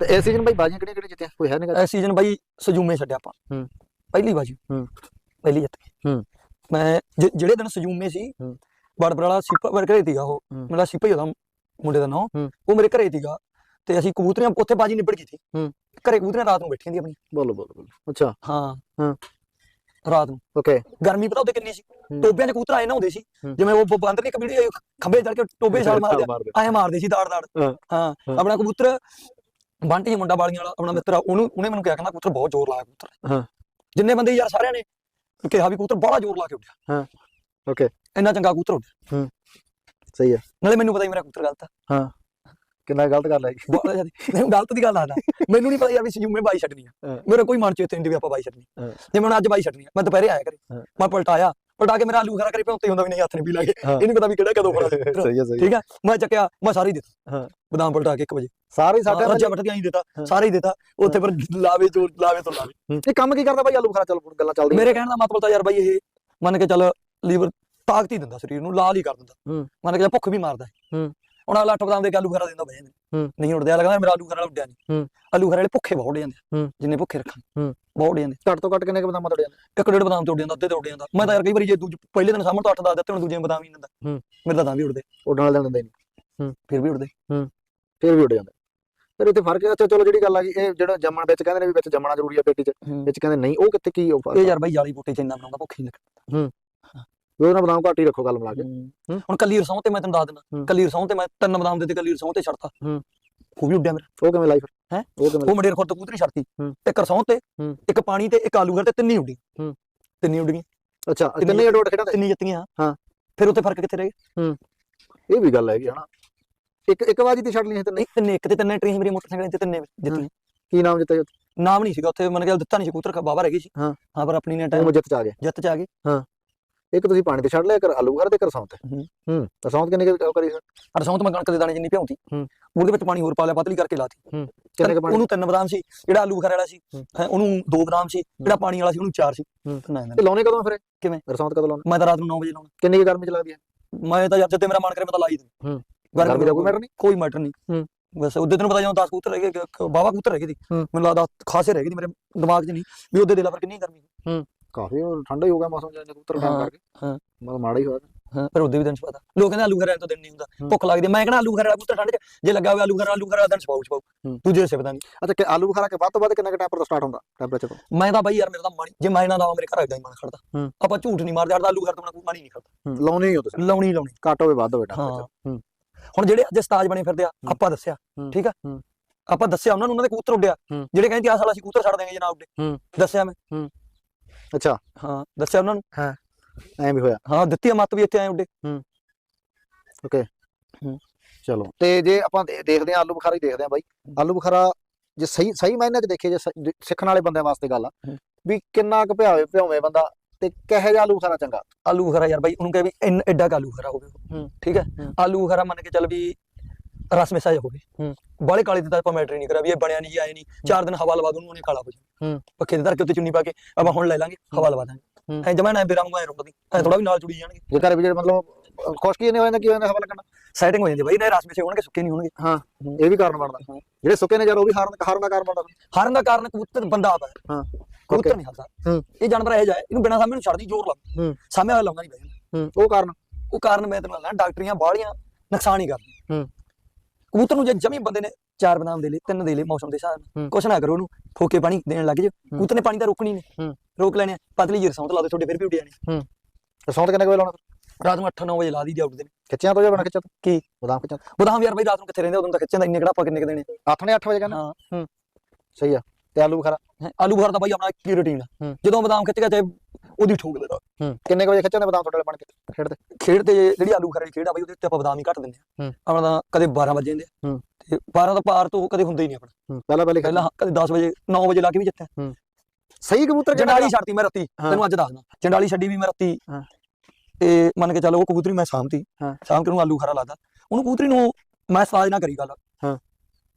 ਤੇ ਇਸ ਸੀਜ਼ਨ ਬਾਈ ਬਾਜੀਆਂ ਕਿਹੜੀਆਂ ਕਿਹੜੀਆਂ ਜਿੱਤੀਆਂ ਕੋਈ ਹੈ ਨਹੀਂ ਇਸ ਸੀਜ਼ਨ ਬਾਈ ਸਜੂਮੇ ਛੱਡਿਆ ਆਪਾਂ ਹੂੰ। ਪਹਿਲੀ ਬਾਜੀ ਹੂੰ। ਪਹਿਲੀ ਜਿੱਤ ਗਏ ਹੂੰ। ਮੈਂ ਜਿਹੜੇ ਦਿਨ ਸਜੂਮੇ ਸੀ ਹੂੰ। ਬੜਬੜਾਲਾ ਸਿੱਪਾ ਵਰ ਘਰੇ ਸੀਗਾ ਉਹ। ਮੇਰਾ ਸਿੱਪਾ ਹੀ ਉਹਦਾ ਮੁੰਡੇ ਦਾ ਨਾਮ। ਉਹ ਮੇਰੇ ਘਰੇ ਸੀਗਾ ਤੇ ਅਸੀਂ ਕਬੂਤਰੀਆਂ ਉੱਥੇ ਬਾਜੀ ਨਿਬੜ ਗਈ ਸੀ ਹੂੰ। ਘਰੇ ਕਬੂਤਰੀਆਂ ਰਾਤ ਨੂੰ ਬੈਠੀਆਂ ਸੀ ਆਪਣੀ ਬੋਲੋ ਬੋਲੋ ਬੋਲੋ ਅੱਛਾ ਹਾਂ ਹਾਂ। ਰਾਤ ਨੂੰ ਓਕੇ ਗਰਮੀ ਪਤਾ ਉਹਦੇ ਕਿੰਨੀ ਸੀ। ਟੋਬਿਆਂ 'ਚ ਕਬੂਤਰ ਆਏ ਨਾ ਹੁੰਦੇ ਸੀ। ਜਿਵੇਂ ਉਹ ਬੰਦਰ ਨਹੀਂ ਕਬੀੜੀ ਖੰਬੇ ਚੜ ਕੇ ਟੋਬੇ ਛਾਲ ਮਾਰਦੇ ਆਏ ਮਾਰਦੇ ਸੀ ਦਾੜ ਦਾੜ ਹਾਂ। ਆਪਣਾ ਕਬੂਤਰ ਬੰਟੀ ਮੁੰਡਾ ਬਾਲੀਆਂ ਵਾਲਾ ਆਪਣਾ ਮਿੱਤਰ ਆ, ਉਹਨੂੰ ਉਹਨੇ ਮੈਨੂੰ ਕਿਹਾ ਕਹਿੰਦਾ ਕਬੂਤਰ ਬਹੁਤ ਜ਼ੋਰ ਲਾਇਆ ਕਬੂਤਰ। ਹਾਂ। ਜਿੰਨੇ ਬੰਦੇ ਯਾਰ ਸਾਰਿਆਂ ਨੇ ਕਿਹਾ ਵੀ ਕਬੂਤਰ ਬੜਾ ਜ਼ੋਰ ਲਾ ਕੇ ਉੱਡਿਆ। ਹਾਂ। ਓਕੇ ਇੰਨਾ ਚੰਗਾ ਕਬੂਤਰ ਉੱਡਿਆ। ਸਹੀ ਹੈ। ਨਾਲੇ ਮੈਨੂੰ ਪਤਾ ਹੀ ਮੇਰਾ ਕਬੂਤਰ ਗਲਤ ਆ। ਕਿੰਨਾ ਗਲਤ ਗੱਲ ਹੈ ਬਹੁਤ ਜ਼ਿਆਦਾ ਨਹੀਂ ਗਲਤ ਦੀ ਗੱਲ ਆਦਾ ਮੈਨੂੰ ਨਹੀਂ ਪਤਾ ਯਾਰ ਵੀ ਸਜੂਮੇ ਬਾਈ ਛੱਡਣੀ ਆ। ਹਾਂ। ਮੇਰਾ ਕੋਈ ਮਨ ਚ ਇੱਥੇ ਨਹੀਂ ਵੀ ਆਪਾਂ ਬਾਈ ਛੱਡਣੀ ਹਾਂ। ਜੇ ਮੈਂ ਹੁਣ ਅੱਜ ਬਾਈ ਛੱਡਣੀ ਆ ਮੈਂ ਦੁਪਹਿਰੇ ਆਇਆ ਕਰੇ ਹਾਂ। ਮੈਂ ਪਲਟਾਇਆ ਪਲਟਾ ਕੇ ਮੇਰਾ ਆਲੂ ਖਰਾ ਕਰੇ ਪਿਉਂਤੇ ਹੁੰਦਾ ਵੀ ਨਹੀਂ ਹੱਥ ਨਹੀਂ ਵੀ ਲੱਗੇ ਹਾਂ। ਇਹ ਨਹੀਂ ਪਤਾ ਵੀ ਕਿਹੜਾ ਕਦੋਂ ਫੜਾ। ਸਹੀ ਹੈ ਸਹੀ ਠੀਕ ਆ? ਮੈਂ ਚੱਕਿਆ ਮੈਂ ਸਾਰੇ ਹੀ ਦਿੱਤਾ। ਹਾਂ। ਬਦਾਮ ਪਲਟਾ ਕੇ 1 ਵਜੇ। ਸਾਰੇ ਸਾਡੇ ਰੱਜਾ ਬਟਕੀਆਂ ਹੀ ਦਿੱਤਾ। ਸਾਰੇ ਹੀ ਦਿੱਤਾ। ਉੱਥੇ ਪਰ ਲਾਵੇ ਤੋਂ ਲਾਵੇ ਤੋਂ ਲਾਵੇ। ਇਹ ਕੰਮ ਕੀ ਕਰਦਾ ਬਾਈ? ਆਲੂ ਬੁਖਾਰਾ ਚੱਲ ਗੱਲਾਂ ਚੱਲਦੀਆਂ। ਮੇਰੇ ਕਹਿਣ ਦਾ ਮਤਲਬ ਤਾਂ ਯਾਰ ਬਾਈ ਇਹ ਮੰਨ ਕੇ ਚੱਲ ਲੀਵਰ ਤਾਕਤ ਹੀ ਦਿੰਦਾ ਸਰੀਰ ਨੂੰ ਲਾਲ ਹੀ ਕਰ ਦਿੰਦਾ। ਮੰਨ ਕੇ ਭੁੱਖ ਵੀ ਮਾਰਦਾ। ਹੂੰ। ਹੁਣ ਅੱਠ ਬਦਾਮ ਦੇ ਕੇ ਆਲੂ ਖਰਾ ਦਿੰਦਾ ਬਈ ਹੂੰ। ਨਹੀਂ ਉੱਡਦੇ ਲੱਗਦਾ ਮੇਰਾ ਆਲੂ ਖਰਾ ਉੱਡਿਆ ਨਹੀਂ ਹੂੰ। ਆਲੂ ਖਰਾ ਵਾਲੇ ਭੁੱਖੇ ਬਹੁਤ ਜਾਂਦੇ। ਜਿੰਨੇ ਭੁੱਖੇ ਰੱਖਾਂ ਹੂੰ। ਬਹੁਤ ਜਾਂਦੇ ਘੱਟ ਤੋਂ ਘੱਟ ਕਿੰਨੇ ਕੁ ਬਦਾਮ ਤੋੜਿਆ ਇੱਕ ਡੇਢ ਬਦਾਮ ਤੇ ਉੱਡ ਜਾਂਦਾ ਅੱਧੇ ਤੇ ਉੱਡ ਜਾਂਦਾ। ਮੈਂ ਤਾਂ ਯਾਰ ਕਈ ਵਾਰੀ ਜੇ ਦੂਜੇ ਪਹਿਲੇ ਦਿਨ ਸਾਹਮਣੇ ਤੋਂ ਅੱਠ ਦੱਸ ਦਿੱਤੇ ਹੁਣ ਦੂਜੇ ਬਦਾਮ ਹੀ ਨਹੀਂ ਦਿੰਦਾ। ਹੂੰ। ਮੇਰੇ ਤਾਂ ਤਾਂ ਵੀ ਉੱਡਦੇ ਉੱਡਣ ਵਾਲੇ ਦਿੰਦੇ ਨਹੀਂ। ਫਿਰ ਵੀ ਉੱਡਦੇ ਫਿਰ ਵੀ ਉੱਡ ਜਾਂਦੇ। ਫਿਰ ਇੱਥੇ ਫ਼ਰਕ ਹੈ ਅੱਛਾ ਚਲੋ ਜਿਹੜੀ ਗੱਲ ਆ ਗਈ ਇਹ ਜਿਹੜਾ ਜੰਮਣ ਵਿੱਚ ਕਹਿੰਦੇ ਨੇ ਵੀ ਵਿੱਚ ਜੰਮਣਾ ਜ਼ਰੂਰੀ ਆ ਪੇਟੀ 'ਚ ਵਿੱਚ ਕਹਿੰਦੇ ਨਹੀਂ ਉਹ ਕਿੱਥੇ ਕੀ ਉਹ ਇਹ ਯਾਰ ਬਾਈ ਜਾਲੀ ਬੂਟੇ ਚ ਇੰਨਾ ਬਣਾਉਂਦਾ ਭੁੱਖ ਹੀ। ਵੀ ਉਹਨਾਂ ਬਦਾਮ ਘੱਟ ਹੀ ਰੱਖੋ ਗੱਲ ਮਿਲਾ ਕੇ। ਹੂੰ। ਹੁਣ ਕੱਲੀ ਰਸੌਂ ਤੇ ਮੈਂ ਤੈਨੂੰ ਦੱਸ ਦਿੰਦਾ। ਹੂੰ। ਕੱਲੀ ਰਸੌਂ ਤੇ ਮੈਂ ਤਿੰਨ ਬਦਾਮ ਦੇ ਤੇ ਕੱਲੀ ਰਸੌਂ ਤੇ ਛੱਡਤਾ ਹੂੰ। ਉਹ ਵੀ ਉੱਡਿਆ ਮੇਰਾ। ਉਹ ਕਿਵੇਂ ਲਾਈ ਫਿਰ? ਹੈਂ? ਉਹ ਕਿਵੇਂ ਉਹ ਮੰਡੇਰ ਖੁਰਦ ਕਬੂਤਰੀ ਛੱਡਤੀ। ਹੂੰ। ਇੱਕ ਰਸੌਂ ਤੇ ਹੂੰ। ਇੱਕ ਪਾਣੀ ਤੇ ਇੱਕ ਆਲੂ ਘਰ ਤੇ ਤਿੰਨੀ ਉੱਡੀ ਹੂੰ। ਤਿੰਨੀ ਉੱਡ ਗਈ ਅੱਛਾ ਤਿੰਨੇ ਅਡੋਟ ਖੇਡਾਂ ਤਿੰਨੀ ਜਿੱਤੀਆਂ। ਹਾਂ। ਫਿਰ ਉੱਥੇ ਫ਼ਰਕ ਕਿੱਥੇ ਰਹਿ ਗਿਆ? ਇਹ ਵੀ ਗੱਲ ਹੈਗੀ ਹਨਾ ਇੱਕ ਇੱਕ ਵਾਜੀ ਤੇ ਛੱਡ ਲਈ ਤੇ ਨਹੀਂ ਨਹੀਂ ਤਿੰਨੇ ਇੱਕ ਤੇ ਤਿੰਨੇ ਟ੍ਰੇਨ ਮੇਰੀ ਮੋਟਰਸਾਈਕਲ ਤੇ ਤਿੰਨੇ ਜਿੱਤੀਆਂ। ਕੀ ਨਾਮ ਜਿੱਤੇ ਨਾਮ ਨਹੀਂ ਸੀਗਾ ਉੱਥੇ ਮਨ ਕੇ ਦਿੱਤਾ ਨਹੀਂ ਸੀ ਕਬੂਤਰ ਬਾਬਾ ਰਹਿ ਗਈ ਸੀ। ਹਾਂ। ਹਾਂ ਪਰ ਆਪਣੀ ਨੇ ਟਾਈਮ ਜਿੱਤ ਚ ਆ ਗਏ। ਜਿੱਤ ਚ ਆ ਗਏ। ਇੱਕ ਤੁਸੀਂ ਪਾਣੀ ਤੇ ਛੱਡ ਲਿਆ ਕਰ ਆਲੂ ਘਰ ਤੇ ਕਰ ਸੌਂਤ ਹੂੰ। ਹੂੰ ਰਸੌਂਤ ਕਿੰਨੇ ਕੁ ਕਰੀ ਫਿਰ? ਰਸੌਂ ਤੇ ਮੈਂ ਕਣਕ ਦੇ ਦਾਣੇ ਜਿੰਨੀ ਭਿਉਂਤੀ ਹੂੰ। ਉਹਦੇ ਵਿੱਚ ਪਾਣੀ ਹੋਰ ਪਾ ਲਿਆ ਪਤਲੀ ਕਰਕੇ ਲਾਤੀ ਕਿੰਨੇ ਕੁ ਪਾਣੀ ਉਹਨੂੰ ਤਿੰਨ ਬਦਾਮ ਸੀ ਜਿਹੜਾ ਆਲੂ ਬੁਖਾਰੇ ਵਾਲਾ ਸੀ ਹੂੰ। ਹੈਂ, ਉਹਨੂੰ ਦੋ ਬਦਾਮ ਸੀ ਜਿਹੜਾ ਪਾਣੀ ਵਾਲਾ ਸੀ ਉਹਨੂੰ ਚਾਰ ਸੀ ਹੂੰ। ਤੇ ਲਾਉਣੇ ਕਦੋਂ ਫਿਰ? ਕਿਵੇਂ? ਰਸੌਂਤ ਕਦੋਂ ਲਾਉਣੇ ਮੈਂ ਤਾਂ ਰਾਤ ਨੂੰ 9 ਵਜੇ ਲਾਉਣਾ ਕਿੰਨੀ ਕੁ ਗਰਮੀ ਚ ਲੱਗਦੀ ਹੈ ਮੈਂ ਤਾਂ ਯਾਰ ਜਿੱਤੇ ਮੇਰਾ ਮਨ ਕਰੇ ਮੈਂ ਤਾਂ ਲਾਈ ਦੂੰ ਹੂੰ। ਗਰਮੀ ਦਾ ਕੋਈ ਮੈਟਰ ਨਹੀਂ ਕੋਈ ਮੈਟਰ ਨਹੀਂ ਹੂੰ। ਬਸ ਉਹਦੇ ਤੈਨੂੰ ਪਤਾ ਜਦੋਂ 10 ਕਬੂਤਰ ਰਹਿ ਗਏ ਬਾਵਾ ਕਬੂਤਰ ਰਹਿ ਗਏ ਹੂੰ। ਮੈਨੂੰ ਲੱਗਦਾ ਖਾਸੇ ਰਹਿ ਗਏ ਸੀ ਮੇਰੇ ਦਿਮਾਗ 'ਚ ਨਹੀਂ ਵੀ ਉਹਦੇ ਦੇ ਲਾ ਪਰ ਕਿੰਨੀ ਗਰਮੀ ਕਾਫੀ ਉਹ ਠੰਡਾ ਹੀ ਹੋ ਗਿਆ ਮੌਸਮ ਜਿਹਾ ਕਬੂਤਰ ਟਾਈਮ ਕਰਕੇ। ਹਾਂ। ਮਤਲਬ ਮਾੜਾ ਹੀ ਹੋਇਆ। ਹਾਂ ਪਰ ਉਹਦੇ ਵੀ ਦਿਨ ਚ ਪਤਾ। ਲੋਕ ਕਹਿੰਦੇ ਆਲੂ ਘਰੇ ਤੋਂ ਦਿਨ ਨਹੀਂ ਹੁੰਦਾ। ਭੁੱਖ ਲੱਗਦੀ ਮੈਂ ਕਹਿੰਦਾ ਆਲੂ ਘਰੇ ਵਾਲਾ ਕਬੂਤਰ ਠੰਡ 'ਚ ਜੇ ਲੱਗਾ ਹੋਇਆ ਆਲੂ ਘਰੇ ਆਲੂ ਘਰੇ ਦਿਨ ਛਪਾਉ ਛਪਾਉ ਹੂੰ। ਦੂਜੇ ਸੇ ਪਤਾ ਨਹੀਂ। ਅੱਛਾ ਕਿ ਆਲੂ ਬੁਖਾਰਾ ਕੇ ਵੱਧ ਤੋਂ ਵੱਧ ਕਿੰਨੇ ਕੁ ਟੈਂਪਰ ਤੋਂ ਸਟਾਰਟ ਹੁੰਦਾ? ਟੈਂਪਰੇਚਰ ਤੋਂ। ਮੈਂ ਤਾਂ ਬਾਈ ਯਾਰ ਮੇਰਾ ਤਾਂ ਮਨ ਜੇ ਮੈਂ ਨਾ ਲਾਵਾਂ ਮੇਰੇ ਘਰ ਦਾ ਹੀ ਮਨ ਖੜਦਾ। ਆਪਾਂ ਝੂਠ ਨਹੀਂ ਮਾਰਦੇ ਆਲੂ ਘਰ ਤੋਂ ਕੋਈ ਹੀ ਨਹੀਂ ਖੜਦਾ। ਲਾਉਣੇ ਹੀ ਹੋ ਤੁਸੀਂ। ਲਾਉਣੀ ਲਾਉਣੀ। ਘੱਟ ਹੋਵੇ ਵੱਧ ਹੋਵੇ ਟੈਂਪਰੇਚਰ ਹੁਣ ਜਿਹੜੇ ਅੱਜ ਉਸਤਾਦ ਬਣੇ ਫਿਰਦੇ ਆ। ਆਪਾਂ ਦੱਸਿਆ। ਠੀਕ ਆ। ਆਪਾਂ ਦੱਸਿਆ ਉਹਨਾਂ ਨੂੰ ਉਹਨਾਂ ਦੇ ਕਬੂਤਰ ਉੱਡਿਆ। ਜਿਹੜੇ ਕਹਿੰਦੇ ਆ ਸਾਲ ਅਸੀਂ ਕਬੂਤਰ ਛੱਡ ਦੇਂਗੇ ਜਨਾਬ ਉੱਡੇ। ਹੂੰ। ਦੱਸਿਆ ਮੈਂ। ਅੱਛਾ। ਹਾਂ ਦੱਸਿਆ ਉਹਨਾਂ ਨੂੰ? ਐਂ ਵੀ ਹੋਇਆ। ਹਾਂ ਦਿੱਤੀ ਆ ਮੱਤ ਵੀ ਇੱਥੇ ਆਏ ਉੱਡੇ। ਚਲੋ ਤੇ ਜੇ ਆਪਾਂ ਦੇਖਦੇ ਹਾਂ ਆਲੂ ਬੁਖਾਰਾ ਹੀ ਦੇਖਦੇ ਹਾਂ ਬਾਈ। ਆਲੂ ਬੁਖਾਰਾ ਜੇ ਸਹੀ ਸਹੀ ਮਾਇਨੇ ਚ ਦੇਖੇ ਜੇ ਜੇ ਸਿੱਖਣ ਵਾਲੇ ਬੰਦਿਆਂ ਵਾਸਤੇ ਗੱਲ ਆ ਹੂੰ। ਵੀ ਕਿੰਨਾ ਕੁ ਭਿਆਵੇ ਭਿਉਵੇਂ ਬੰਦਾ ਤੇ ਕਿਹੋ ਜਿਹਾ ਆਲੂ ਬੁਖਾਰਾ ਚੰਗਾ? ਆਲੂ ਖਰਾ ਯਾਰ ਬਾਈ ਉਹਨੂੰ ਕਹੇ ਵੀ ਇੰਨ ਐਡਾ ਕੁ ਆਲੂ ਖਰਾ ਹੋਵੇ ਹੂੰ। ਠੀਕ ਹੈ? ਹੂੰ। ਆਲੂ ਖਰਾ ਮੰਨ ਕੇ ਚੱਲ ਵੀ ਰਸ ਮਿਸਾ ਹੂੰ। ਬਾਲੇ ਕਾਲੇ ਤੇ ਤਾਂ ਆਪਾਂ ਮੈਟਰ ਨਹੀਂ ਕਰਿਆ ਵੀ ਇਹ ਬਣਿਆ ਨਹੀਂ ਆਏ ਨਹੀਂ। ਚਾਰ ਦਿਨ ਹਵਾ ਲਵਾ ਦੂੰ ਉਹਨੇ ਕਾਲਾ ਹੋ ਜਾਣਾ ਹੂੰ। ਪੱਖੇ ਦੇ ਧਰ ਕੇ ਉੱਤੇ ਚੁੰਨੀ ਪਾ ਕੇ ਆਪਾਂ ਹੁਣ ਲੈ ਲਾਂਗੇ ਹਵਾ ਲਵਾ ਦਾਂਗੇ। ਐ ਜਮਾ ਨਾ ਬਿਰਾਂ ਨੂੰ ਐ ਰੁਕਦੀ ਐ ਥੋੜਾ ਵੀ ਨਾਲ ਜੁੜੀ ਜਾਣਗੇ। ਜੇ ਘਰ ਵੀ ਜਿਹੜੇ ਮਤਲਬ ਖੁਸ਼ਕੀ ਨਹੀਂ ਹੋ ਜਾਂਦਾ ਕੀ ਹੋ ਜਾਂਦਾ ਹਵਾ ਲੱਗਣਾ ਸੈਟਿੰਗ ਹੋ ਜਾਂਦੀ ਬਾਈ ਨਾ ਰਸ ਮਿਸੇ ਹੋਣਗੇ ਸੁੱਕੇ ਨਹੀਂ ਹੋਣਗੇ। ਹਾਂ ਇਹ ਵੀ ਕਾਰਨ ਬਣਦਾ। ਜਿਹੜੇ ਸੁੱਕੇ ਨੇ ਯਾਰ ਉਹ ਵੀ ਹਾਰਨ ਹਾਰਨ ਦਾ ਕਾਰਨ ਬਣਦਾ। ਹਾਰਨ ਦਾ ਕਾਰਨ ਕਬੂਤਰ ਬੰਦਾ ਆਪ ਹੈ। ਕਬੂਤਰ ਨਹੀਂ ਹਾਰਦਾ। ਇਹ ਜਾਨਵਰ ਇਹ ਜਾਏ ਇਹਨੂੰ ਬਿਨਾਂ ਸਾਹਮਣੇ ਨੂੰ ਛੱਡਦੀ ਜ਼ੋਰ ਲਾ ਹੂੰ। ਸਾਹਮਣੇ ਵਾਲਾ ਲਾਉਂਦਾ ਨਹੀਂ ਹੂੰ ਉਹ ਕਾਰਨ? ਉਹ ਕਾਰਨ ਮੈਂ ਤੈਨੂੰ ਦੱਸਦਾ ਡਾਕਟਰੀਆਂ ਬਾਹਲੀਆਂ ਨੁਕਸਾਨ ਹੀ ਕਰਦੀਆਂ। ਕਬੂਤਰ ਨੂੰ ਜੇ ਜਮੀ ਬੰਦੇ ਨੇ ਚਾਰ ਬਦਾਮ ਦੇ ਲਈ ਤਿੰਨ ਦੇ ਲਈ ਮੌਸਮ ਦੇ ਹਿਸਾਬ ਨਾਲ। ਕੁਛ ਨਾ ਕਰੋ ਉਹਨੂੰ ਫੋਕੇ ਪਾਣੀ ਦੇਣ ਲੱਗ ਜੇ ਕਬੂਤਰ ਨੇ ਪਾਣੀ ਤਾਂ ਰੋਕਣੀ ਨਹੀਂ। ਰੋਕ ਲੈਣੇ ਪਤਲੀ ਜਿਹੀ ਰਸੌਂ ਤੇ ਲਾ ਦੇ ਤੁਹਾਡੇ ਫਿਰ ਵੀ ਉੱਡ ਜਾਣੇ ਰਸੌਂਤ ਕਿੰਨੇ ਕੁ ਵੇ ਲਾਉਣਾ? ਰਾਤ ਨੂੰ 8-9 ਵਜੇ ਲਾ ਦੀ ਦੀ ਉੱਡਦੇ ਨੇ। ਖਿੱਚਿਆਂ ਤੋਂ ਜਾਂ ਬਣਾ ਖਿੱਚਿਆ ਤੋਂ? ਕੀ? ਬਦਾਮ ਖਿੱਚਿਆਂ ਤੋਂ। ਬਦਾਮ ਯਾਰ ਬਈ ਰਾਤ ਨੂੰ ਕਿੱਥੇ ਰਹਿੰਦੇ ਉਦੋਂ ਤਾਂ ਖਿੱਚਣ ਦਾ ਇੰਨੇ ਕਿਹੜਾ ਆਪਾਂ ਕਿੰਨੇ ਕੁ ਦੇਣੇ ਅੱਠ ਨੇ 8 ਵਜੇ ਕਹਿੰਦਾ। ਹਾਂ। ਸਹੀ ਆ। ਤੇ ਆਲੂ ਬੁਖਾਰਾ। ਹੈਂ, ਆਲੂ ਬੁਖਾਰਾ ਤਾਂ ਬਾਈ ਆਪਣਾ ਕੀ ਰੁਟੀਨ ਆ। ਹੂੰ। ਜਦੋਂ ਬਦਾਮ ਖਿੱਚ ਗਿਆ ਚਾਹੇ ਉਹਦੀ ਠੋਕ ਦੇਦਾ ਕਿੰਨੇ ਕੁ ਵਜੇ ਖਿੱਚਣ ਦੇ ਬਦਾਮ ਤੁਹਾਡੇ ਵਾਲੇ ਬਣ ਕੇ? ਖੇਡਦੇ। ਖੇਡ ਤੇ ਜਿਹੜੀ ਆਲੂ ਬੁਖਾਰੇ ਦੀ ਖੇਡ ਆ ਬਾਈ ਉਹਦੇ ਉੱਤੇ ਆਪਾਂ ਬਦਾਮ ਹੀ ਘੱਟ ਦਿੰਦੇ ਆ ਹੂੰ। ਆਪਣਾ ਤਾਂ ਕਦੇ 12 ਵਜੇ ਜਾਂਦੇ ਆ। ਹੂੰ। ਤੇ 12 ਤੋਂ ਪਾਰ ਤੋਂ ਕਦੇ ਹੁੰਦੇ ਹੀ ਨਹੀਂ ਆਪਣਾ। ਪਹਿਲਾਂ ਪਹਿਲੇ ਪਹਿਲਾਂ ਹਾਂ, ਕਦੇ 10 ਵਜੇ 9 ਵਜੇ ਲਾ ਕੇ ਵੀ ਜਿੱਤਿਆ। ਸਹੀ ਕਬੂਤਰ ਜੰਡਾਲੀ ਛੱਡਤੀ ਮੈਂ ਰੱਤੀ। ਹਾਂ। ਤੈਨੂੰ ਅੱਜ ਦੱਸਦਾ ਜੰਡਾਲੀ ਛੱਡੀ ਵੀ ਮੈਂ ਰੱਤੀ। ਹਾਂ। ਤੇ ਮੰਨ ਕੇ ਚੱਲ ਉਹ ਕਬੂਤਰੀ ਮੈਂ ਸਾਂਭਤੀ। ਹਾਂ। ਸਾਂਭ ਕੇ ਉਹਨੂੰ ਆਲੂ ਖਰਾ ਲਾਦਾ ਉਹਨੂੰ ਕਬੂਤਰੀ ਨੂੰ ਮੈਂ ਸਤਾਜ ਨਾ ਕਰੀ ਗੱਲ। ਹਾਂ।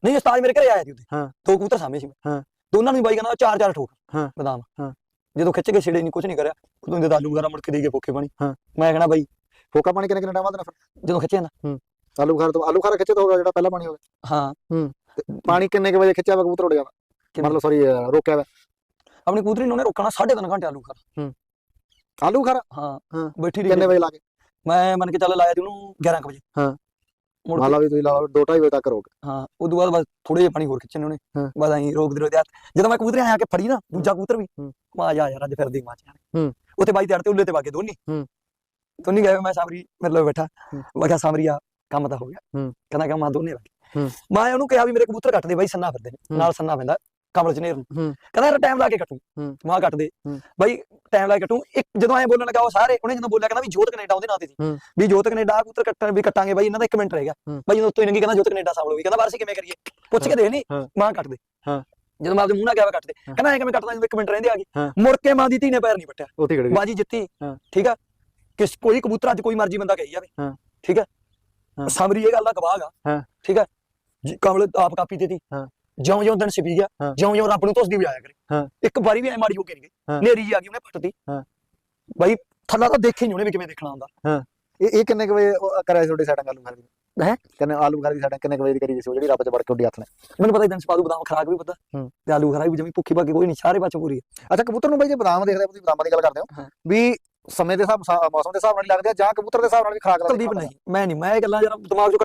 ਨਹੀਂ ਸਤਾਜ ਮੇਰੇ ਘਰੇ ਆਇਆ ਸੀ ਉਹਦੇ ਹਾਂ। ਦੋ ਕਬੂਤਰ ਸਾਂਭੇ ਸੀ ਮੈਂ। ਹਾਂ। ਦੋਨਾਂ ਨੂੰ ਬਾਈ ਕਹਿੰਦਾ ਚਾਰ ਚਾਰ ਠੋਕ ਹਾਂ। ਬਦਾਮ ਹਾਂ। ਜਦੋਂ ਖਿੱਚ ਕੇ ਛੇੜੇ ਨਹੀਂ ਕੁਝ ਨਹੀਂ ਕਰਿਆ ਉਦੋਂ ਦੇ ਆਲੂ ਵਗੈਰਾ ਮੁੜ ਕੇ ਦੇ ਕੇ ਭੁੱਖੇ ਪਾਣੀ ਹਾਂ। ਮੈਂ ਕਹਿਣਾ ਬਾਈ ਫੋਕਾ ਪਾਣੀ ਕਿੰਨੇ ਕਿੰਨੇ ਟਾਈਮ ਬਾਅਦ ਫਿਰ? ਜਦੋਂ ਖਿੱਚਿਆ ਨਾ। ਹੂੰ। ਆਲੂ ਬੁਖਾਰਾ ਤੋਂ ਆਲੂ ਬੁਖਾਰਾ ਖਿੱਚੇ ਤੋਂ ਹੋਗਾ ਜਿਹੜਾ ਪਹਿਲਾ ਪਾਣੀ ਹੋ। ਗਿਆ ਹਾਂ ਪਾਣੀ ਕਿੰਨੇ ਕੁ ਵਜੇ ਖਿੱਚਿਆ ਵਾ ਕਬੂਤਰ ਉੱਡ ਕਿੰਨੇ? ਮਤਲਬ ਸੌਰੀ ਰੋਕਿਆ ਵਾ। ਆਪਣੀ ਕਬੂਤਰੀ ਨੂੰ ਉਹਨੇ ਰੋਕਣਾ 3.5 ਘੰਟੇ ਆਲੂ ਖਾ ਆਲੂ ਬੁਖਾਰਾ ਹਾਂ। ਹਾਂ। ਬੈਠੀ ਰਹੀ ਕਿੰਨੇ ਵਜੇ ਲਾ ਕੇ? ਮੈਂ ਮੰਨ ਕੇ ਚੱਲ ਲਾਇਆ ਸੀ ਉਹਨੂੰ 11 ਕੁ ਵਜੇ। ਹਾਂ। ਮੁੜ ਲਾ ਵੀ ਤੁਸੀਂ ਲਾ ਲਓ 2:30 ਵਜੇ ਤੱਕ ਰੋਕ ਹਾਂ ਉਦੋਂ ਬਾਅਦ ਬਸ ਥੋੜੇ ਜਿਹਾ ਪਾਣੀ ਹੋਰ ਖਿੱਚਣੇ ਉਹਨੇ ਹਾਂ। ਬਸ ਐਂ ਰੋਕਦੇ ਰੋਕਦੇ ਹੱਥ ਜਦੋਂ ਮੈਂ ਕਬੂਤਰ ਆਇਆ ਕੇ ਫੜੀ ਨਾ ਦੂਜਾ ਕਬੂਤਰ ਵੀ ਹੂੰ। ਮਾ ਜਾ ਯਾਰ ਅੱਜ ਫਿਰਦੀ ਮਾਂ ਚ ਹੂੰ। ਉੱਥੇ ਬਾਈ ਤੇ ਉੱਲੇ ਤੇ ਵਾਗੇ ਦੋਨੀ ਹੂੰ। ਦੋਨੀ ਗਏ ਮੈਂ ਸਾਮਰੀ ਮੇਰੇ ਲਈ ਬੈਠਾ ਹੂੰ। ਮੈਂ ਕਿਹਾ ਸਾਮਰੀ ਆ ਕੰਮ ਤਾਂ ਹੋ ਗਿਆ ਹੂੰ। ਕਹਿੰਦਾ ਕਿ ਮਾਂ ਦੋਨੇ ਵਾਗੇ ਹੂੰ। ਮੈਂ ਉਹਨੂੰ ਕਿਹਾ ਵੀ ਮੇਰੇ ਕਬੂਤਰ ਕੱਟ ਦੇ ਬਾਈ ਸੰਨਾ ਫਿਰਦੇ ਨੇ ਹੂੰ। ਨਾਲ ਸੰਨਾ ਪੈਂਦਾ ਕਮਲ ਚ ਨੇਰ ਨੂੰ। ਕਹਿੰਦਾ ਯਾਰ ਟਾਈਮ ਲਾ ਕੇ ਕੱਟੂ। ਮਾਂ ਕੱਟ ਦੇ। ਬਾਈ ਟਾਈਮ ਲਾ ਕੇ ਕੱਟੂ ਇੱਕ ਜਦੋਂ ਐ ਬੋਲਣ ਲੱਗਾ ਉਹ ਸਾਰੇ ਉਹਨੇ ਜਦੋਂ ਬੋਲਿਆ ਕਹਿੰਦਾ ਵੀ ਜੋਤ ਕੈਨੇਡਾ ਉਹਦੇ ਨਾਂ ਤੇ ਸੀ। ਵੀ ਜੋਤ ਕੈਨੇਡਾ ਕਬੂਤਰ ਕੱਟਣ ਵੀ ਕੱਟਾਂਗੇ ਬਾਈ ਇਹਨਾਂ ਦਾ ਇੱਕ ਮਿੰਟ ਰਹਿ ਗਿਆ। ਬਾਈ ਜਦੋਂ ਉੱਤੋਂ ਹੀ ਨੰਗੀ ਕਹਿੰਦਾ ਜੋਤ ਕੈਨੇਡਾ ਸਾਂਭ ਲਓ ਵੀ ਕਹਿੰਦਾ ਬਾਰਸੀ ਕਿਵੇਂ ਕਰੀਏ ਪੁੱਛ ਕੇ ਦੇਖ ਨਹੀਂ। ਮਾਂ ਕੱਟ ਦੇ ਹਾਂ। ਜਦੋਂ ਮੈਂ ਆਪਦੇ ਮੂੰਹ ਨਾਲ ਕਿਹਾ ਵਾ ਕੱਟ ਦੇ ਹਾਂ। ਕਹਿੰਦਾ ਐ ਕਿਵੇਂ ਕੱਟਦਾ ਜਦੋਂ ਇੱਕ ਮਿੰਟ ਰਹਿੰਦੇ ਆ ਗਏ ਹਾਂ। ਮੁੜ ਕੇ ਮਾਂ ਦੀ ਧੀ ਨੇ ਪੈਰ ਨਹੀਂ ਪੱਟਿਆ ਉੱਥੇ ਖੜ ਬਾਜੀ ਜਿੱਤੀ। ਠੀਕ ਆ ਕਿਸ ਕੋਈ ਕਬੂਤਰ ਅੱਜ ਕੋਈ ਮਰਜ਼ੀ ਬੰਦਾ ਕਹੀ ਜਾਵੇ। ਠੀਕ ਆ। ਸਾਮਰੀ ਇਹ ਗੱਲ ਦਾ ਗਵਾਹ ਹਾਂ। ਠੀਕ ਆ ਕਮਲ ਆਪ ਕਾਪੀ ਤੇ ਤੀ ਹਾਂ। ਜਿਉਂ ਜਿਉਂ ਦਿਨ ਸਿਪੀ ਗਿਆ। ਜਿਉਂ ਜਿਉਂ ਰੱਬ ਨੂੰ ਧੁੱਸਦੀ ਵੀ ਆਇਆ ਕਰੇ। ਇੱਕ ਵਾਰੀ ਵੀ ਐ ਮਾੜੀ ਹੋ ਕੇ ਨਹੀਂ ਗਈ। ਨੇਰੀ ਜੀ ਆ ਗਈ ਉਹਨੇ ਪੱਟਤੀ ਹਾਂ। ਬਾਈ ਥੱਲਾ ਤਾਂ ਦੇਖੇ ਨਹੀਂ ਉਹਨੇ ਵੀ ਕਿਵੇਂ ਦੇਖਣਾ ਹੁੰਦਾ ਇਹ ਇਹ ਕਿੰਨੇ ਕੁ ਵਜੇ ਉਹ ਕਰਿਆ ਤੁਹਾਡੀ ਸੈਟਿੰਗ ਆਲੂ ਬੁਖਾਰੇ ਦੀ ਹੈਂ? ਕਿੰਨੇ ਆਲੂ ਬੁਖਾਰੇ ਦੀ ਸੈਟਿੰਗ ਕਿੰਨੇ ਕੁ ਵਜੇ ਦੀ ਕਰੀ ਸੀ ਉਹ ਜਿਹੜੀ ਰੱਬ ਚ ਵੜ ਕੇ ਉੱਡੀ ਹੱਥ ਨੇ ਮੈਨੂੰ ਪਤਾ ਹੀ ਦਿਨ ਸਪਾਦੂ ਬਦਾਮ ਖਰਾਕ ਵੀ ਪਤਾ। ਤੇ ਆਲੂ ਖਰਾਕ ਵੀ ਜਮੀ ਭੁੱਖੀ ਬਾਕੀ ਕੋਈ ਨਹੀਂ ਸਾਰੇ ਪਾਸੇ ਪੂਰੀ ਅੱਛਾ ਕਬੂਤਰ ਨੂੰ ਬਾਈ ਜੇ ਬਦਾਮ ਦੇਖਦੇ ਤੁਸੀਂ ਬਦਾਮਾਂ ਦੀ ਗੱਲ ਕਰਦੇ ਹੋ। ਵੀ ਸਮੇਂ ਦੇ ਹਿਸਾਬ ਮੌਸਮ ਦੇ ਹਿਸਾਬ ਨਾਲ ਲੱਗਦੇ ਆ ਜਾਂ ਕਬੂਤਰ ਦੇ ਹਿਸਾਬ ਨਾਲ ਵੀ ਖਰਾਕ ਲੱਗਦੀ ਨਹੀਂ ਮੈਂ ਨਹੀਂ ਮੈਂ ਇਹ ਗੱਲਾਂ ਯਾਰ ਦਿਮਾਗ ਚੋਂ